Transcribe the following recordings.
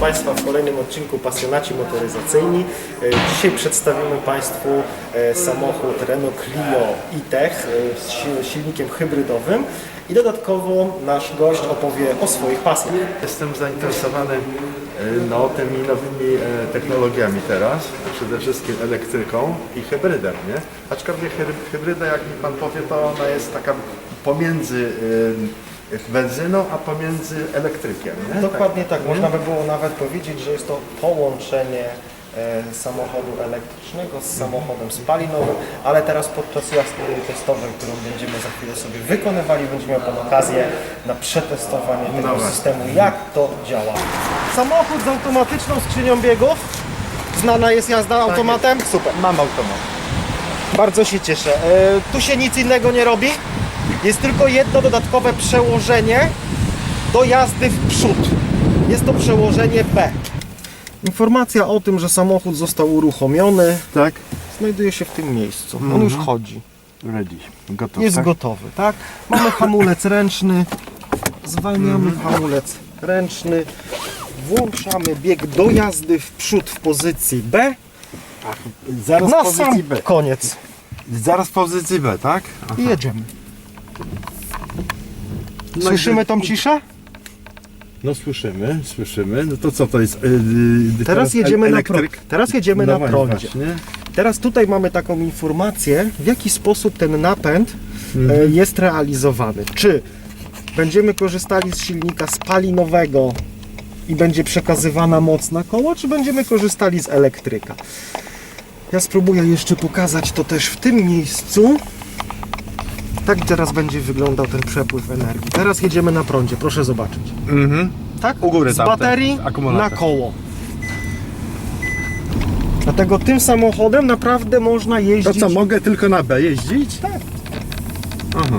Państwa w kolejnym odcinku Pasjonaci Motoryzacyjni. E, Dzisiaj przedstawimy Państwu e, samochód Renault Clio e-Tech e, z si- silnikiem hybrydowym i dodatkowo nasz gość opowie o swoich pasjach. Jestem zainteresowany no, tymi nowymi technologiami teraz, przede wszystkim elektryką i hybrydem, nie? Aczkolwiek hy- hybryda, jak mi Pan powie, to ona jest taka pomiędzy benzyną, a pomiędzy elektrykiem, nie? Dokładnie tak, można by było nawet powiedzieć, że jest to połączenie e, samochodu elektrycznego z samochodem spalinowym, ale teraz podczas jazdy testowej, którą będziemy za chwilę sobie wykonywali, będzie miał Pan okazję na przetestowanie tego właśnie. systemu, jak to działa. Samochód z automatyczną skrzynią biegów. Znana jest jazda automatem? Super. Mam automat. Bardzo się cieszę. E, tu się nic innego nie robi. Jest tylko jedno dodatkowe przełożenie do jazdy w przód. Jest to przełożenie B. Informacja o tym, że samochód został uruchomiony, Tak? znajduje się w tym miejscu. On już chodzi. Ready. Gotów, Jest tak? gotowy, tak? Mamy hamulec ręczny. Zwalniamy hamulec ręczny. Włączamy bieg do jazdy w przód w pozycji B. Zaraz Na pozycji sam B. koniec. Zaraz pozycji B, tak? I jedziemy. No Słyszymy tą ciszę? No słyszymy, słyszymy. No to co to jest? Yy, yy, Teraz jedziemy na, pro... Teraz jedziemy No na prądzie. właśnie. Teraz tutaj mamy taką informację, w jaki sposób ten napęd Mhm. e, jest realizowany. Czy będziemy korzystali z silnika spalinowego i będzie przekazywana moc na koło, czy będziemy korzystali z elektryka. Ja spróbuję jeszcze pokazać to też w tym miejscu. Tak teraz będzie wyglądał ten przepływ energii. Teraz jedziemy na prądzie, proszę zobaczyć. Mhm. Tak? U góry Z baterii akumulator. na koło. Dlatego tym samochodem naprawdę można To jeździć. co, mogę tylko na B jeździć? Tak. Aha.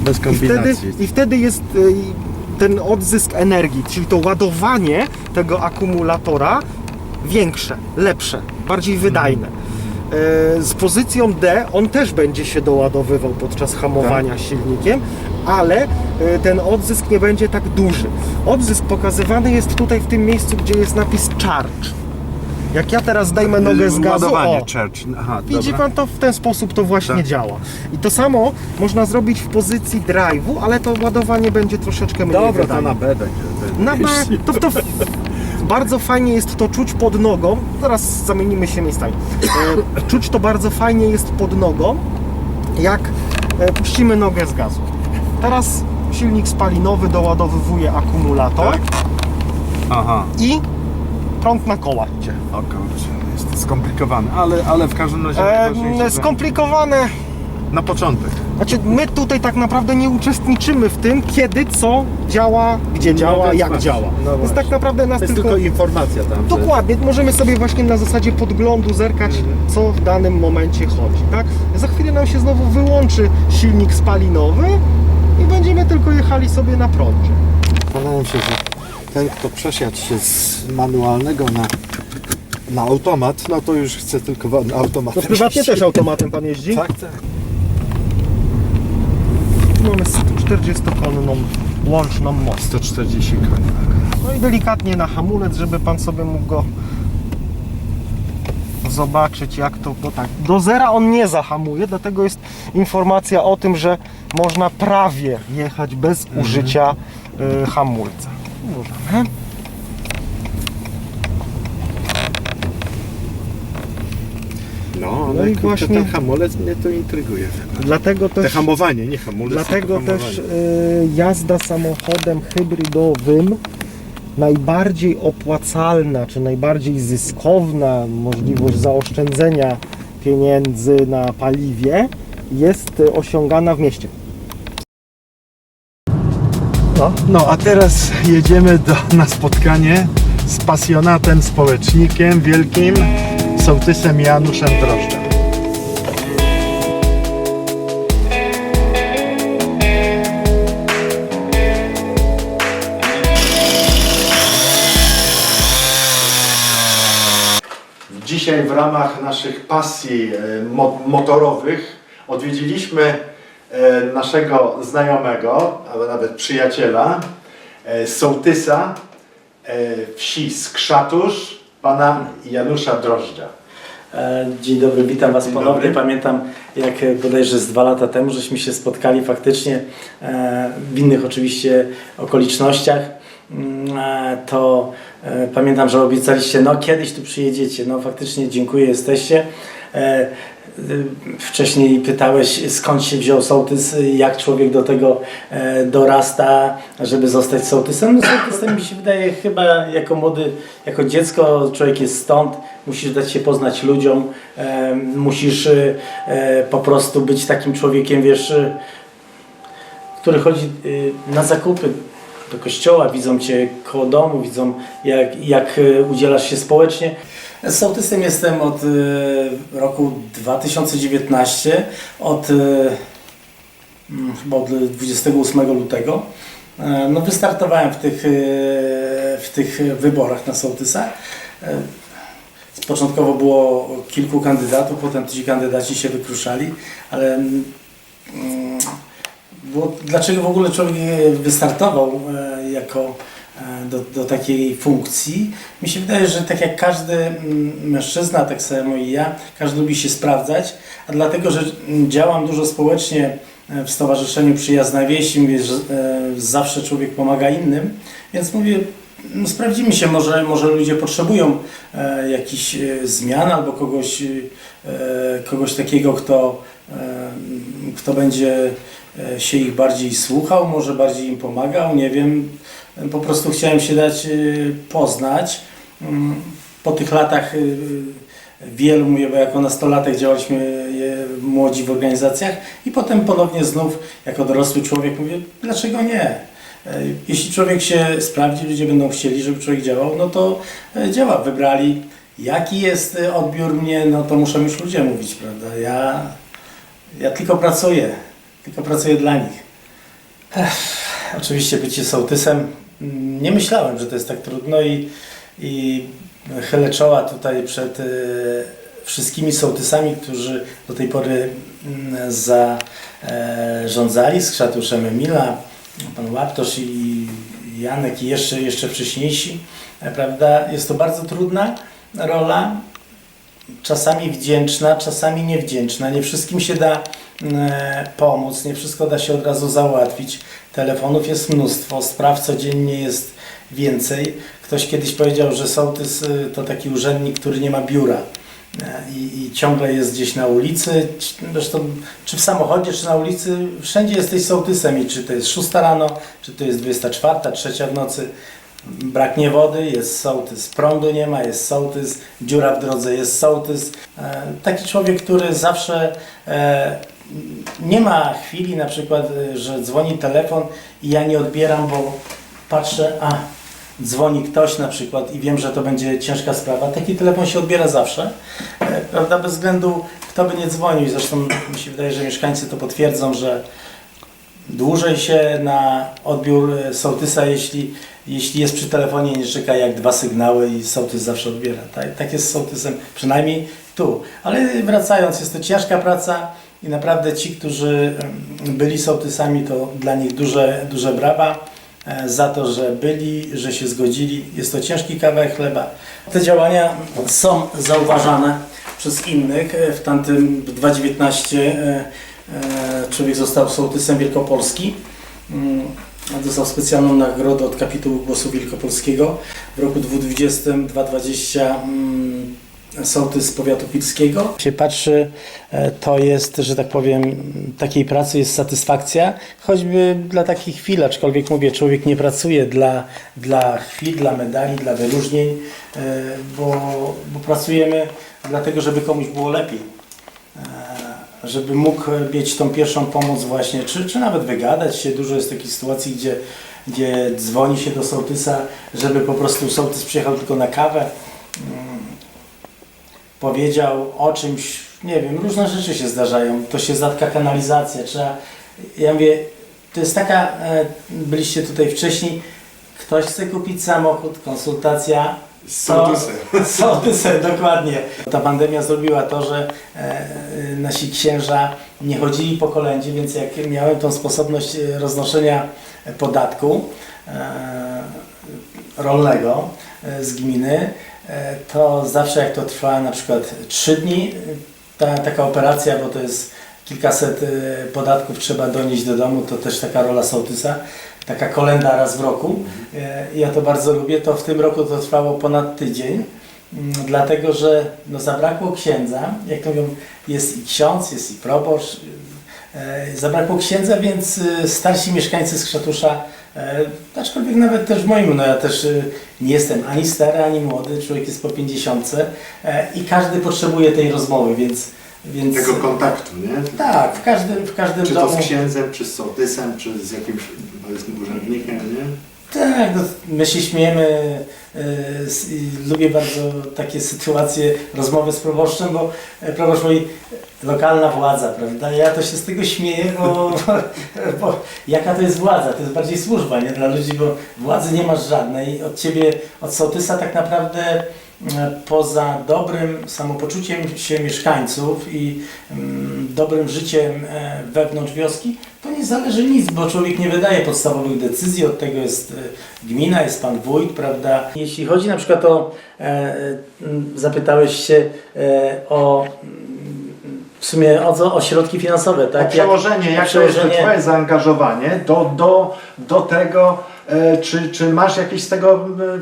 Bez I wtedy, kombinacji. I wtedy jest y, ten odzysk energii, czyli to ładowanie tego akumulatora większe, lepsze, bardziej wydajne. Y, Z pozycją D on też będzie się doładowywał podczas hamowania Tak. silnikiem, ale y, ten odzysk nie będzie tak duży. Odzysk pokazywany jest tutaj w tym miejscu, gdzie jest napis charge. Jak ja teraz zdejmę nogę z gazu, o. Aha, Widzi dobra. pan to w ten sposób to właśnie Tak. działa. I to samo można zrobić w pozycji drive'u, ale to ładowanie będzie troszeczkę mniej Dobra, to na B będzie. Na B, to, to bardzo fajnie jest to czuć pod nogą. Zaraz zamienimy się miejscami. E, Czuć to bardzo fajnie jest pod nogą, jak e, puścimy nogę z gazu. Teraz silnik spalinowy doładowywuje akumulator Tak. Aha, i prąd na koła idzie. o kurczę, jest skomplikowane, ale, ale w każdym razie E, że skomplikowane na początek. Znaczy, my tutaj tak naprawdę nie uczestniczymy w tym, kiedy co działa, gdzie działa, więc jak właśnie, działa. no Więc właśnie. tak naprawdę nas To jest tylko... informacja tam. że- Dokładnie, możemy sobie właśnie na zasadzie podglądu zerkać, Mhm. co w danym momencie chodzi, tak? Za chwilę nam się znowu wyłączy silnik spalinowy i będziemy tylko jechali sobie na prądzie. Mi się, że ten, kto przesiadł się z manualnego na, na automat, no to już chce tylko wa- jeździć. też automatem pan jeździ? Tak, tak. Mamy 140-konną łączną moc. 140 koni. No i delikatnie na hamulec, żeby pan sobie mógł go zobaczyć jak to, bo tak, do zera on nie zahamuje, dlatego jest informacja o tym, że można prawie jechać bez użycia y, hamulca. Możemy. No, ale No i właśnie- ten hamulec mnie to intryguje. Dlatego Te też, hamowanie, nie hamulec, dlatego też y, jazda samochodem hybrydowym najbardziej opłacalna, czy najbardziej zyskowna możliwość zaoszczędzenia pieniędzy na paliwie jest y, osiągana w mieście. No, no, a teraz jedziemy do, na spotkanie z pasjonatem, społecznikiem wielkim, sołtysem Januszem Drożdżem. Dzisiaj w ramach naszych pasji e, mo- motorowych odwiedziliśmy e, naszego znajomego, albo nawet przyjaciela, e, sołtysa wsi Skrzatusz, pana Janusza Drożdża. E, Dzień dobry, witam Was Dzień ponownie. dobry. Pamiętam, jak e, bodajże z dwa lata temu, żeśmy się spotkali faktycznie e, w innych oczywiście okolicznościach. Mm, To pamiętam, że obiecaliście, no kiedyś tu przyjedziecie. No faktycznie dziękuję, jesteście. Y, Wcześniej pytałeś, skąd się wziął sołtys, jak człowiek do tego e, dorasta, żeby zostać sołtysem. No, sołtysem mi się wydaje chyba jako młody, jako dziecko, człowiek jest stąd, musisz dać się poznać ludziom, e, musisz e, po prostu być takim człowiekiem, wiesz, który chodzi na zakupy do kościoła, widzą Cię koło domu, widzą jak, jak udzielasz się społecznie. Sołtysem jestem od e, roku 2019, od, e, mm, chyba od 28 lutego. E, No, wystartowałem w tych, e, w tych wyborach na sołtysa. E, Początkowo było kilku kandydatów, potem ci kandydaci się wykruszali, ale mm, było, dlaczego w ogóle człowiek wystartował e, jako do, do takiej funkcji? Mi się wydaje, że tak jak każdy mm, mężczyzna, tak samo i ja, każdy lubi się sprawdzać, a dlatego, że mm, działam dużo społecznie e, w Stowarzyszeniu Przyjazna Wieś mówię, że e, zawsze człowiek pomaga innym, więc mówię, no sprawdzimy się, może, może ludzie potrzebują e, jakichś e, zmian albo kogoś, e, kogoś takiego, kto, e, kto będzie e, się ich bardziej słuchał, może bardziej im pomagał, nie wiem. Po prostu chciałem się dać e, poznać. Po tych latach e, wielu, mówię, bo jako nastolatek działaliśmy młodzi w organizacjach i potem ponownie znów jako dorosły człowiek mówię, dlaczego nie? E, Jeśli człowiek się sprawdzi, ludzie będą chcieli, żeby człowiek działał, no to e, działa. Wybrali. Jaki jest odbiór mnie, no to muszą już ludzie mówić, prawda? Ja, ja tylko pracuję, tylko pracuję dla nich. Ech, oczywiście bycie sołtysem, mm, nie myślałem, że to jest tak trudno i, i chylę czoła tutaj przed e, wszystkimi sołtysami, którzy do tej pory mm, zarządzali z Krzatuszem Emila, pan Łaptosz i Janek i jeszcze, jeszcze wcześniejsi, e, prawda? Jest to bardzo trudna rola, czasami wdzięczna, czasami niewdzięczna. Nie wszystkim się da e, pomóc, nie wszystko da się od razu załatwić. Telefonów jest mnóstwo, spraw codziennie jest więcej. Ktoś kiedyś powiedział, że sołtys y, to taki urzędnik, który nie ma biura. E, I, I ciągle jest gdzieś na ulicy, zresztą czy w samochodzie, czy na ulicy, wszędzie jesteś sołtysem i czy to jest 6 rano, czy to jest 24, 3 w nocy, braknie wody, jest sołtys, prądu nie ma, jest sołtys, dziura w drodze, jest sołtys. E, Taki człowiek, który zawsze e, nie ma chwili na przykład, e, że dzwoni telefon i ja nie odbieram, bo patrzę, a dzwoni ktoś na przykład i wiem, że to będzie ciężka sprawa. Taki telefon się odbiera zawsze, prawda, bez względu kto by nie dzwonił. Zresztą mi się wydaje, że mieszkańcy to potwierdzą, że dłużej się na odbiór sołtysa, jeśli, jeśli jest przy telefonie, nie czeka jak dwa sygnały i sołtys zawsze odbiera. Tak, tak jest z sołtysem, przynajmniej tu. Ale wracając, jest to ciężka praca i naprawdę ci, którzy byli sołtysami, to dla nich duże, duże brawa e, za to, że byli, że się zgodzili. Jest to ciężki kawałek chleba. Te działania są zauważane przez innych. E, W tamtym 2019 e, e, człowiek został sołtysem Wielkopolski. Mm, Dostał specjalną nagrodę od kapitułu Głosu Wielkopolskiego. W roku 2020 2020 mm, sołtys powiatu pilskiego. się patrzy, e, to jest, że tak powiem, takiej pracy jest satysfakcja, choćby dla takich chwil, aczkolwiek mówię, człowiek nie pracuje dla, dla chwil, dla medali, dla wyróżnień, e, bo, bo pracujemy dlatego, żeby komuś było lepiej E, żeby mógł mieć tą pierwszą pomoc właśnie, czy, czy nawet wygadać się. Dużo jest takich sytuacji, gdzie, gdzie dzwoni się do sołtysa, żeby po prostu sołtys przyjechał tylko na kawę, mm, powiedział o czymś, nie wiem, różne rzeczy się zdarzają. To się zatka kanalizacja, trzeba, ja mówię, to jest taka, e, byliście tutaj wcześniej, ktoś chce kupić samochód, konsultacja, Sołtysem. Sołtysem, dokładnie. Ta pandemia zrobiła to, że e, nasi księża nie chodzili po kolędzie, więc jak miałem tą sposobność e, roznoszenia podatku, e, rolnego e, z gminy, e, to zawsze jak to trwa na przykład 3 dni, e, ta, taka operacja, bo to jest kilkaset e, podatków trzeba donieść do domu, to też taka rola sołtysa, taka kolenda raz w roku. E, Ja to bardzo lubię, to w tym roku to trwało ponad tydzień. Mm, Dlatego, że no, zabrakło księdza, jak to mówią, jest i ksiądz, jest i proboszcz, E, Zabrakło księdza, więc starsi mieszkańcy Skrzatusza, e, aczkolwiek nawet też w moim, no ja też e, nie jestem ani stary, ani młody, człowiek jest po 50 e, i każdy potrzebuje tej rozmowy, więc, więc Tego kontaktu, nie? tak, w każdym, w każdym Czy to domu. z księdzem, czy z sołtysem, czy z jakimś powiedzmy urzędnikiem, nie? Tak, no, my się śmiejemy. i lubię bardzo takie sytuacje, rozmowy z proboszczem, bo e, proboszcz mówi, lokalna władza, prawda? Ja to się z tego śmieję, bo, bo jaka to jest władza? To jest bardziej służba, nie? Dla ludzi, bo władzy nie masz żadnej. Od ciebie, od sołtysa tak naprawdę poza dobrym samopoczuciem się mieszkańców i mm, dobrym życiem e, wewnątrz wioski, to nie zależy nic, bo człowiek nie wydaje podstawowych decyzji, od tego jest e, gmina, jest pan wójt, prawda? Jeśli chodzi na przykład o, e, zapytałeś się e, o w sumie o, o środki finansowe, tak? O Jak- przełożenie, jak to jest Twoje zaangażowanie do, do, do tego, e, czy, czy masz jakieś z tego e, e,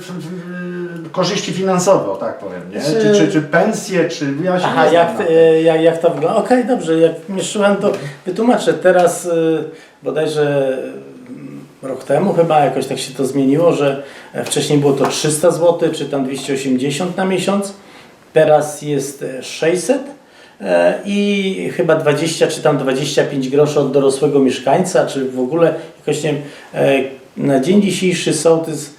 korzyści finansowe, o tak powiem, nie? Czy- Czy, czy, czy pensje, czy ja się Aha, nie jak, e, jak, jak to wygląda? Okej, dobrze, jak mieszczyłem to wytłumaczę. Teraz e, bodajże mm, rok temu chyba jakoś tak się to zmieniło, że e, wcześniej było to 300 zł, czy tam 280 na miesiąc, teraz jest e, 600 e, i chyba 20 czy tam 25 groszy od dorosłego mieszkańca, czy w ogóle jakoś nie wiem, e, na dzień dzisiejszy sołtys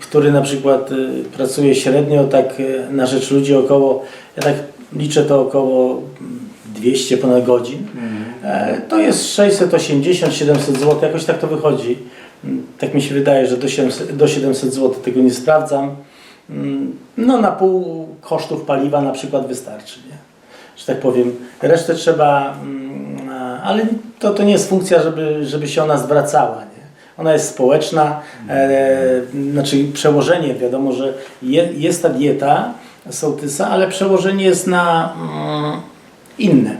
który na przykład e, pracuje średnio tak e, na rzecz ludzi około, ja tak liczę to około mm, 200 ponad godzin, e, to jest 680-700 zł, jakoś tak to wychodzi. Mm, Tak mi się wydaje, że do 700, do 700 zł tego nie sprawdzam. Mm, No na pół kosztów paliwa na przykład wystarczy, nie? że tak powiem. Resztę trzeba, mm, ale to, to nie jest funkcja, żeby, żeby się ona zwracała. Nie? Ona jest społeczna, e, znaczy przełożenie, wiadomo, że je, jest ta dieta sołtysa, ale przełożenie jest na mm, inne.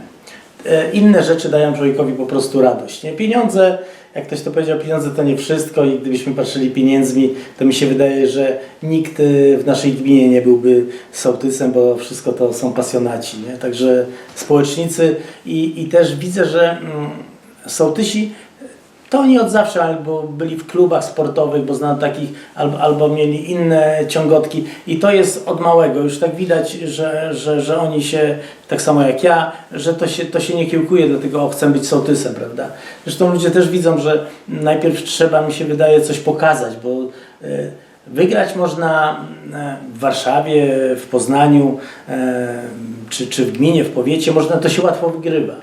E, inne rzeczy dają człowiekowi po prostu radość. Nie? Pieniądze, jak ktoś to powiedział, pieniądze to nie wszystko i gdybyśmy patrzyli pieniędzmi, to mi się wydaje, że nikt e, w naszej gminie nie byłby sołtysem, bo wszystko to są pasjonaci. Nie? Także społecznicy i, i też widzę, że mm, sołtysi to oni od zawsze albo byli w klubach sportowych, bo znam takich, albo, albo mieli inne ciągotki i to jest od małego. Już tak widać, że, że, że oni się, tak samo jak ja, że to się, to się nie kiełkuje do tego, o chcę być sołtysem, prawda? Zresztą ludzie też widzą, że najpierw trzeba, mi się wydaje, coś pokazać, bo e, wygrać można e, w Warszawie, w Poznaniu, e, czy, czy w gminie, w powiecie, można, to się łatwo wygrywa,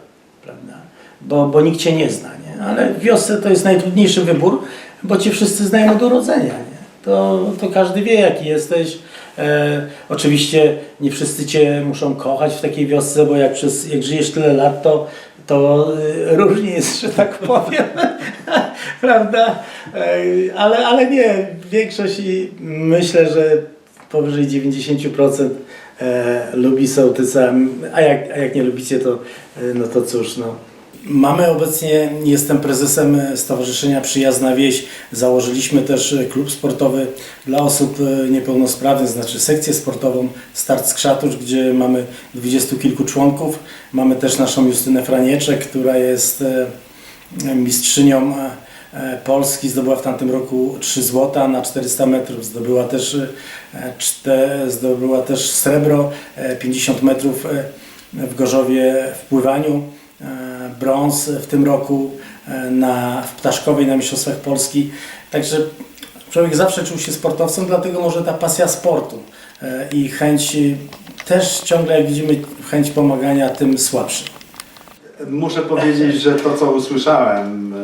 prawda? Bo, bo nikt Cię nie zna? Ale w wiosce to jest najtrudniejszy wybór, bo Cię wszyscy znają od urodzenia, nie? To, to każdy wie, jaki jesteś. E, oczywiście nie wszyscy Cię muszą kochać w takiej wiosce, bo jak, przez, jak żyjesz tyle lat, to, to e, różnie jest, że tak powiem. Prawda? E, ale, ale nie, większość i myślę, że powyżej 90% e, lubi sołtysa, a jak, a jak nie lubicie, to, e, no to cóż, no. Mamy obecnie, jestem prezesem Stowarzyszenia Przyjazna Wieś. Założyliśmy też klub sportowy dla osób e, niepełnosprawnych, znaczy sekcję sportową Start Skrzatusz, gdzie mamy dwudziestu kilku członków. Mamy też naszą Justynę Franieczek, która jest e, mistrzynią e, e, Polski, zdobyła w tamtym roku 3 złota na 400 metrów, zdobyła też, e, zdobyła też srebro, e, 50 metrów e, w Gorzowie w pływaniu, e, brąz w tym roku e, na, w Ptaszkowej na Mistrzostwach Polski. Także człowiek zawsze czuł się sportowcem, dlatego może ta pasja sportu e, i chęć e, też ciągle, jak widzimy, chęć pomagania tym słabszym. Muszę powiedzieć, że to co usłyszałem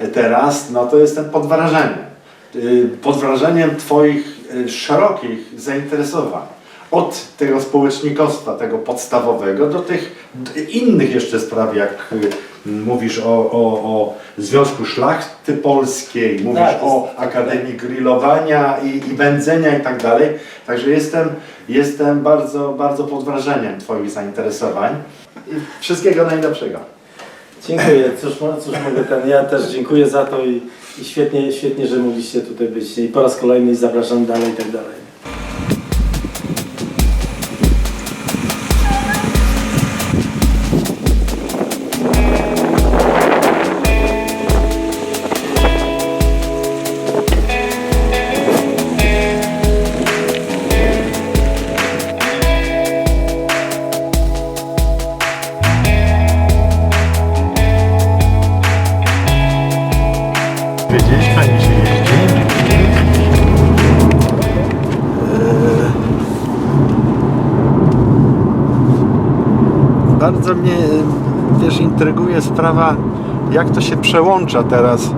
e, teraz, no to jestem pod wrażeniem. E, Pod wrażeniem Twoich e, szerokich zainteresowań. Od tego społecznikostwa, tego podstawowego, do tych innych jeszcze spraw, jak e, mówisz o, o, o Związku Szlachty Polskiej, mówisz Tak, o Akademii Grillowania i, i wędzenia i tak dalej. Także jestem, jestem bardzo, bardzo pod wrażeniem Twoich zainteresowań. I wszystkiego najlepszego. Dziękuję, cóż, cóż mogę ten, ja też dziękuję za to i, i świetnie, świetnie, że mogliście tutaj być i po raz kolejny zapraszam dalej i tak dalej. Wiedzieć, fajnie się jeździ. Bardzo mnie, wiesz, intryguje sprawa, jak to się przełącza teraz e,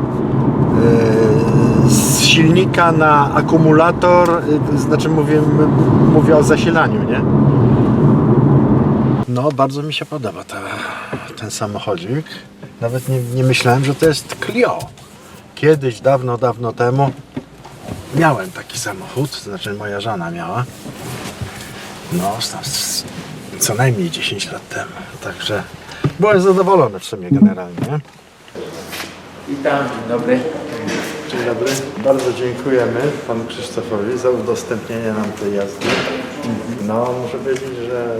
z silnika na akumulator, e, znaczy mówię, mówię o zasilaniu, nie? No, bardzo mi się podoba ta, ten samochodzik. Nawet nie, nie myślałem, że to jest Clio. Kiedyś, dawno, dawno temu miałem taki samochód, to znaczy moja żona miała. No, co najmniej 10 lat temu. Także byłem zadowolony w sumie generalnie. Witam, dzień dobry. Dzień dobry. Bardzo dziękujemy panu Krzysztofowi za udostępnienie nam tej jazdy. No, muszę powiedzieć, że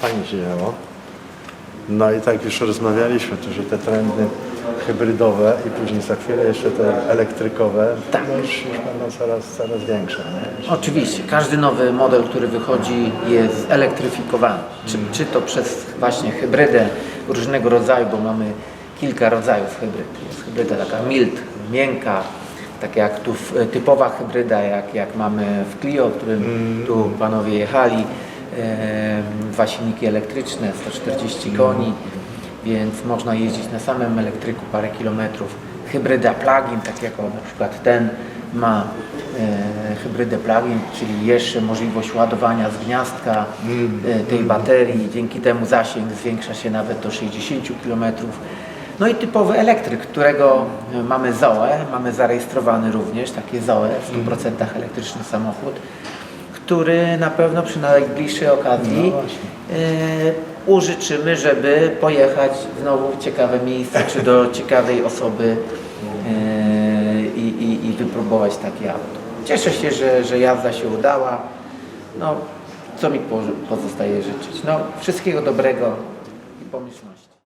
fajnie się działo. No i tak już rozmawialiśmy tu, że te trendy hybrydowe i później za chwilę jeszcze te elektrykowe, Tak. no już, już będą coraz, coraz większe. Nie? Oczywiście, każdy nowy model, który wychodzi jest elektryfikowany. Czy, czy to przez właśnie hybrydę różnego rodzaju, bo mamy kilka rodzajów hybryd. Jest hybryda taka mild, miękka, tak jak tu typowa hybryda, jak, jak mamy w Clio, w którym tu panowie jechali. E, dwa silniki elektryczne, 140 koni, więc można jeździć na samym elektryku parę kilometrów. Hybryda plug-in, tak jak na przykład ten ma e, hybrydę plug-in, czyli jeszcze możliwość ładowania z gniazdka e, tej baterii. Dzięki temu zasięg zwiększa się nawet do 60 km. No i typowy elektryk, którego e, mamy Zoe, mamy zarejestrowany również takie Zoe, w 100% elektryczny samochód który na pewno przy najbliższej okazji e, użyczymy, żeby pojechać znowu w ciekawe miejsce, czy do ciekawej osoby e, i, i, i wypróbować takie auto. Cieszę się, że, że jazda się udała. No, co mi po- pozostaje życzyć? No, wszystkiego dobrego i pomyślności.